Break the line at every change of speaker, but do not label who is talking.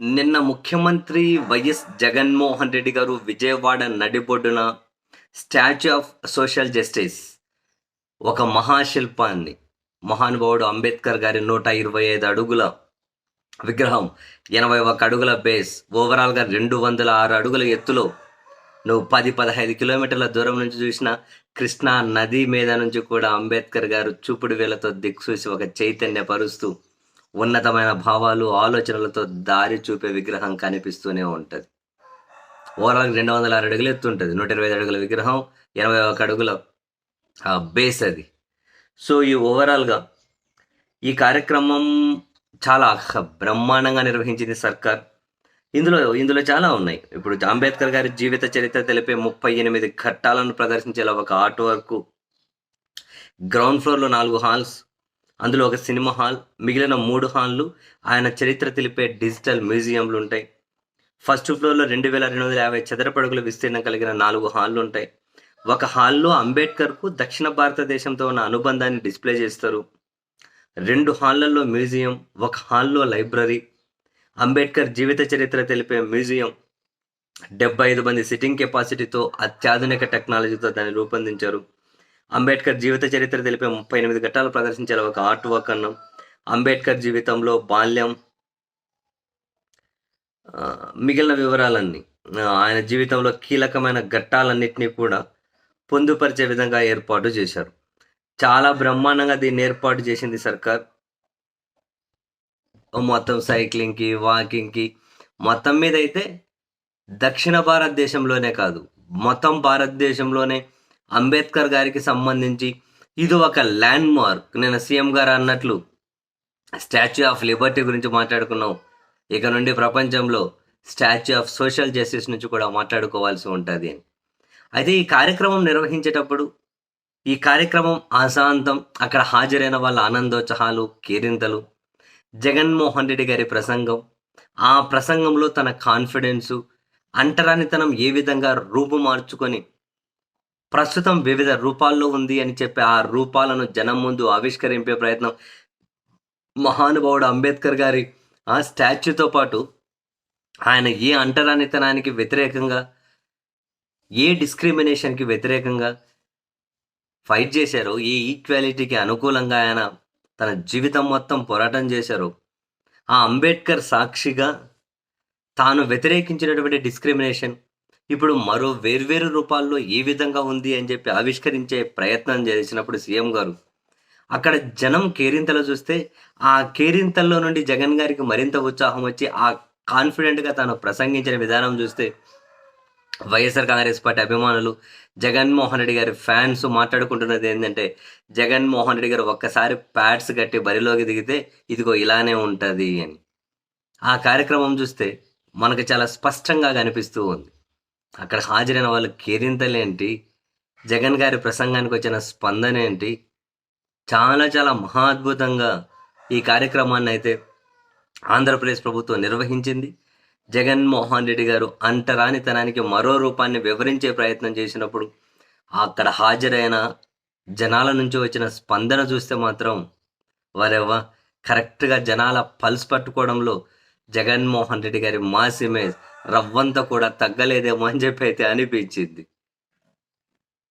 నిన్న ముఖ్యమంత్రి వైఎస్ జగన్మోహన్ రెడ్డి గారు విజయవాడ నడిబొడ్డున స్టాచ్యూ ఆఫ్ సోషల్ జస్టిస్ ఒక మహాశిల్పాన్ని మహానుభావుడు అంబేద్కర్ గారి నూట ఇరవై ఐదు అడుగుల విగ్రహం ఎనభై ఒక అడుగుల బేస్ ఓవరాల్గా రెండు వందల ఆరు అడుగుల ఎత్తులో నువ్వు పది పదహైదు కిలోమీటర్ల దూరం నుంచి చూసిన కృష్ణా నది మీద నుంచి కూడా అంబేద్కర్ గారు చూపుడు వేలతో దిక్సూసి ఒక చైతన్యపరుస్తూ ఉన్నతమైన భావాలు ఆలోచనలతో దారి చూపే విగ్రహం కనిపిస్తూనే ఉంటుంది. ఓవరాల్ రెండు వందల ఆరు అడుగులు ఎత్తుంటుంది. నూట ఇరవై ఐదు అడుగుల విగ్రహం ఎనభై ఒక అడుగుల బేస్ అది. సో ఈ ఓవరాల్గా ఈ కార్యక్రమం చాలా బ్రహ్మాండంగా నిర్వహించింది సర్కార్. ఇందులో ఇందులో చాలా ఉన్నాయి. ఇప్పుడు అంబేద్కర్ గారి జీవిత చరిత్ర తెలిపే ముప్పై ఎనిమిది ఘట్టాలను ప్రదర్శించేలా ఒక ఆర్ట్ వర్క్. గ్రౌండ్ ఫ్లోర్లో నాలుగు హాల్స్ అందులో ఒక సినిమా హాల్ మిగిలిన మూడు హాల్లు ఆయన చరిత్ర తెలిపే డిజిటల్ మ్యూజియంలు ఉంటాయి. ఫస్ట్ ఫ్లోర్లో రెండు వేల రెండు వందల యాభై చదరపడుగుల విస్తీర్ణం కలిగిన నాలుగు హాల్లు ఉంటాయి ఒక హాల్లో అంబేద్కర్కు దక్షిణ భారతదేశంతో ఉన్న అనుబంధాన్ని డిస్ప్లే చేస్తారు. రెండు హాళ్ళలో మ్యూజియం ఒక హాల్లో లైబ్రరీ. అంబేద్కర్ జీవిత చరిత్ర తెలిపే మ్యూజియం. డెబ్బై ఐదు మంది సిట్టింగ్ కెపాసిటీతో అత్యాధునిక టెక్నాలజీతో దాన్ని రూపొందించారు. అంబేద్కర్ జీవిత చరిత్ర తెలిపే ముప్పై ఎనిమిది ఘట్టాలు ప్రదర్శించే ఒక ఆర్ట్ వర్క్ అన్నాం. అంబేద్కర్ జీవితంలో బాల్యం మిగిలిన వివరాలన్నీ ఆయన జీవితంలో కీలకమైన ఘట్టాలన్నింటినీ కూడా పొందుపరిచే విధంగా ఏర్పాటు చేశారు. చాలా బ్రహ్మాండంగా దీన్ని ఏర్పాటు చేసింది సర్కార్. మొత్తం సైక్లింగ్కి వాకింగ్కి మొత్తం మీద అయితే దక్షిణ భారతదేశంలోనే కాదు మొత్తం భారతదేశంలోనే అంబేద్కర్ గారికి సంబంధించి ఇది ఒక ల్యాండ్ మార్క్ నేను సీఎం గారు అన్నట్లు స్టాచ్యూ ఆఫ్ లిబర్టీ గురించి మాట్లాడుకున్నాం. ఇక నుండి ప్రపంచంలో స్టాచ్యూ ఆఫ్ సోషల్ జస్టిస్ నుంచి కూడా మాట్లాడుకోవాల్సి ఉంటుంది అని. అయితే ఈ కార్యక్రమం నిర్వహించేటప్పుడు ఈ కార్యక్రమం ఆశాంతం అక్కడ హాజరైన వాళ్ళ ఆనందోత్సాహాలు కేరింతలు జగన్మోహన్ రెడ్డి గారి ప్రసంగం ఆ ప్రసంగంలో తన కాన్ఫిడెన్సు అంటరానితనం ఏ విధంగా రూపు మార్చుకొని ప్రస్తుతం వివిధ రూపాల్లో ఉంది అని చెప్పి ఆ రూపాలను జనం ముందు ఆవిష్కరింపే ప్రయత్నం. మహానుభావుడు అంబేద్కర్ గారి ఆ స్టాచ్యూతో పాటు ఆయన ఏ అంటరానితనానికి వ్యతిరేకంగా ఏ డిస్క్రిమినేషన్కి వ్యతిరేకంగా ఫైట్ చేశారో ఏ ఈక్వాలిటీకి అనుకూలంగా ఆయన తన జీవితం మొత్తం పోరాటం చేశారు ఆ అంబేద్కర్ సాక్షిగా తాను వ్యతిరేకించినటువంటి డిస్క్రిమినేషన్ ఇప్పుడు మరో వేర్వేరు రూపాల్లో ఏ విధంగా ఉంది అని చెప్పి ఆవిష్కరించే ప్రయత్నం చేసినప్పుడు సీఎం గారు అక్కడ జనం కేరింతలు చూస్తే ఆ కేరింతల్లో నుండి జగన్ గారికి మరింత ఉత్సాహం వచ్చి ఆ కాన్ఫిడెంట్గా తాను ప్రసంగించిన విధానం చూస్తే వైఎస్ఆర్ కాంగ్రెస్ పార్టీ అభిమానులు జగన్మోహన్ రెడ్డి గారి ఫ్యాన్స్ మాట్లాడుకుంటున్నది ఏంటంటే జగన్మోహన్ రెడ్డి గారు ఒక్కసారి ప్యాడ్స్ కట్టి బరిలోకి దిగితే ఇదిగో ఇలానే ఉంటుంది అని. ఆ కార్యక్రమం చూస్తే మనకు చాలా స్పష్టంగా కనిపిస్తూ ఉంది. అక్కడ హాజరైన వాళ్ళు కేరింతలేంటి జగన్ గారి ప్రసంగానికి వచ్చిన స్పందన ఏంటి చాలా చాలా మహా అద్భుతంగా ఈ కార్యక్రమాన్ని అయితే ఆంధ్రప్రదేశ్ ప్రభుత్వం నిర్వహించింది. జగన్మోహన్ రెడ్డి గారు అంటరానితనానికి మరో రూపాన్ని వివరించే ప్రయత్నం చేసినప్పుడు అక్కడ హాజరైన జనాల నుంచి వచ్చిన స్పందన చూస్తే మాత్రం వారెవ్వ కరెక్ట్గా జనాల పల్స్ పట్టుకోవడంలో జగన్మోహన్ రెడ్డి గారి మాస్ ఇమేజ్ రవ్వంతా కూడా తగ్గలేదేమో అని చెప్పి అయితే అనిపించింది.